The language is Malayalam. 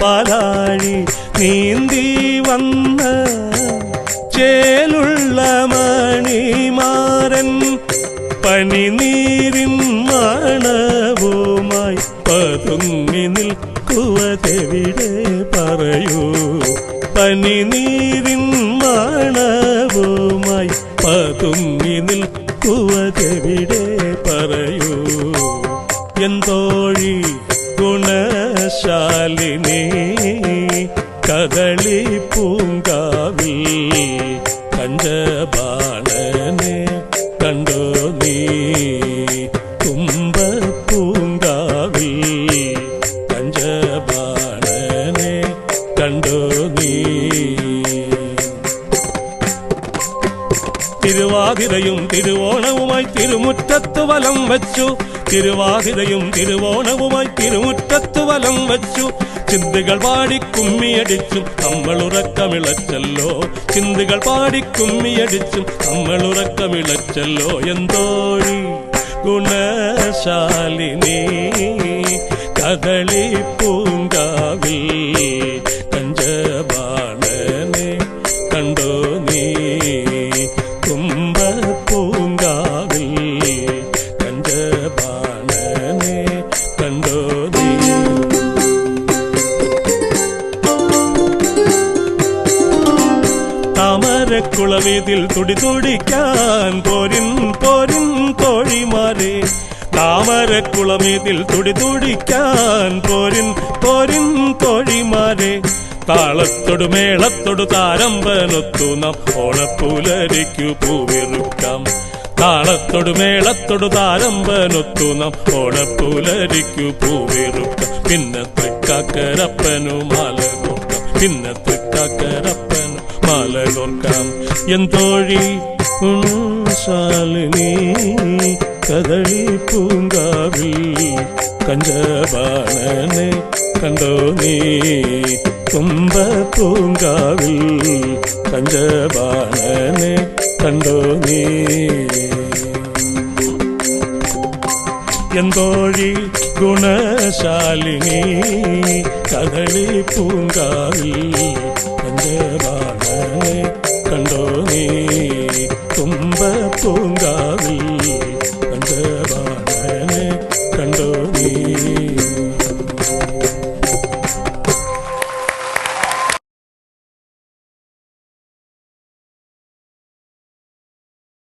പാലാഴി നീന്തി വന്ന ചേലുള്ള മണിമാരൻ പനിനീരിൻ മണവുമായി പതുങ്ങി നിൽക്കുവതെവിടെ പറയൂ. പനിനീരിൻ മണവുമായി പതുങ്ങി നിൽക്കുവതെവിടെ പറയൂ. എന്തോഴി கமலசாலினே கதளி பூங்காவில் கஞ்சபானனே கண்டோ நீ. கும்ப பூங்காவில் கஞ்சபானனே கண்டோ நீ. திருவாதிரையும் திருவோ തിരുമുറ്റത്ത് വലം വച്ചു. തിരുവാതിരയും തിരുവോണവുമായി തിരുമുറ്റത്തു വലം വച്ചു. ചിന്തകൾ പാടി കുമ്മിയടിച്ചും നമ്മൾ ഉറക്കമിളച്ചല്ലോ ചിന്തകൾ പാടി കുമ്മിയടിച്ചും നമ്മൾ ഉറക്കമിളച്ചല്ലോ എന്തോഴി ഗുണശാലിനി കദളി പൂങ്കാവിൽ കണ്ടോ നീ? തുടി തുടിക്കാൻ പോരിൻ പോരിൻ കോഴിമാരെ. താമരക്കുളമേതിൽ തുടി തുടിക്കാൻ പോരിൻ പോരിൻ കോഴിമാരെ. താളത്തൊടു മേളത്തൊടു താരമ്പനൊത്തു നാം ഓണപ്പുലരിക്കു പൂവിറുക്കാം. താളത്തൊടു മേളത്തൊടു താരമ്പനൊത്തു നാം ഓണപ്പുലരിക്കു പൂവിറുക്കാം പിന്നെ തൃക്കാക്കരപ്പനു മാല കോർക്കാം പിന്നെ തൃക്കാക്കരപ്പനു മാല കോർക്കാം എന്തോഴി ശാലിനി കദളി പൂങ്കാവിൽ കഞ്ചബാണനെ കണ്ടോ നീ കുംഭ പൂങ്കാവിൽ കഞ്ചബാണനെ கண்டோமே எந்தோழி குணசாலினி கதளி பூங்காவில் கண்டவானே கண்டோமே கும்ப பூங்காவில் கண்டவானே கண்டோமே